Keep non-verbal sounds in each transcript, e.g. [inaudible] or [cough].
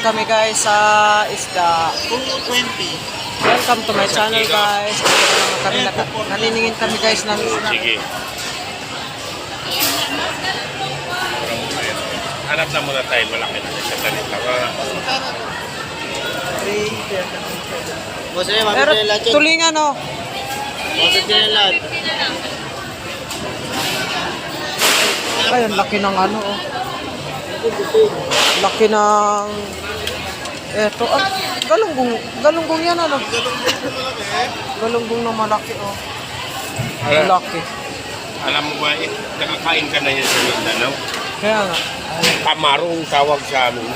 kami guys sa isda. 220. Welcome to my channel guys. Kami naniningin kami guys ng Sige. Hanap na muna tayo malaki na sa tanita. Boss, eh, Pero mabigyan lahat yan. tulingan oh. Mabigyan lahat. Ay, ang laki ng ano oh. Laki ng Eto, ah, galunggong, galunggong yan ano. Galunggong na malaki oh. Ang laki. Alam mo ba, eh, nakakain ka na yan sa Mindanao. Kaya nga. Kamarong tawag sa amin.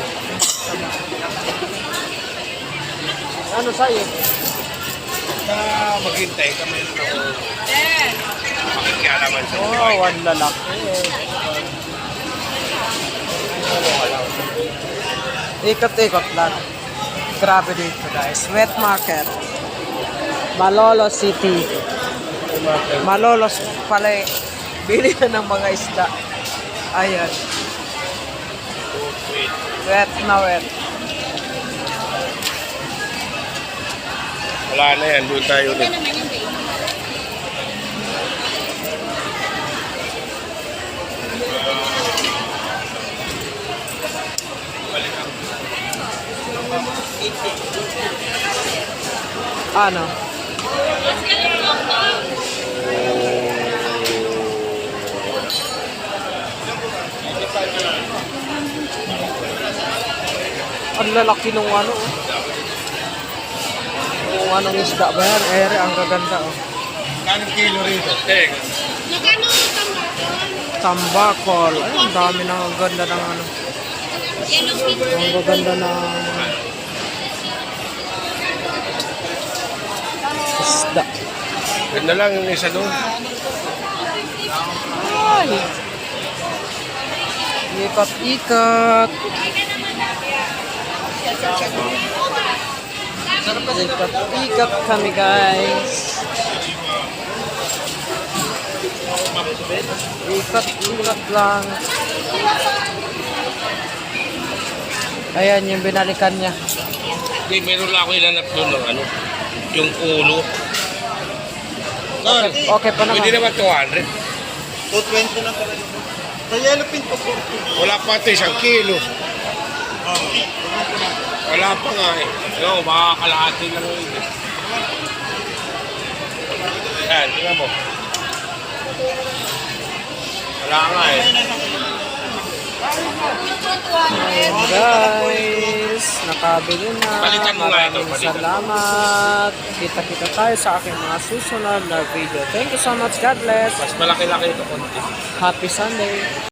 Ano sa'yo? Sa maghintay ka may ako makikialaman sa Oh, buhay. one lalaki. Ikot-ikot lang. Grabe dito guys. Wet market. Malolo City. Malolos pala eh. [laughs] Bili na ng mga isda. Ayan. Wet na wet. Wala na yan, doon tayo ulit. Ano? Ang lalaki nung ano oh. Kung anong isda ba yan? Ere, ang gaganda oh. Kanong kilo rito? Teka. Magkano ang tambakol? Ay, ang dami na ang ganda ng ano. Ang gaganda ng isda. Ganda lang yung isa doon. Ay! Ikat-ikat. Ikat-ikat kami guys. Ikat-ikat lang. Ayan yung binalikan niya. Hindi, meron lang ako ilanap doon ng ano, yung ulo. Okay, okay pa Pwede naman. naman 200. 220 lang talaga. Sa yellow pin po, 40. Wala pa ito isang kilo. Wala pa nga eh. No, baka kalahati lang yun. eh. Yan, tingnan mo. Wala nga eh. Ayan guys, nakabili na. Palitan mo nga ito, palitan. salamat. Kita-kita tayo sa aking mga susunod na video. Thank you so much. God bless. Mas malaki-laki ito konti. Happy Sunday.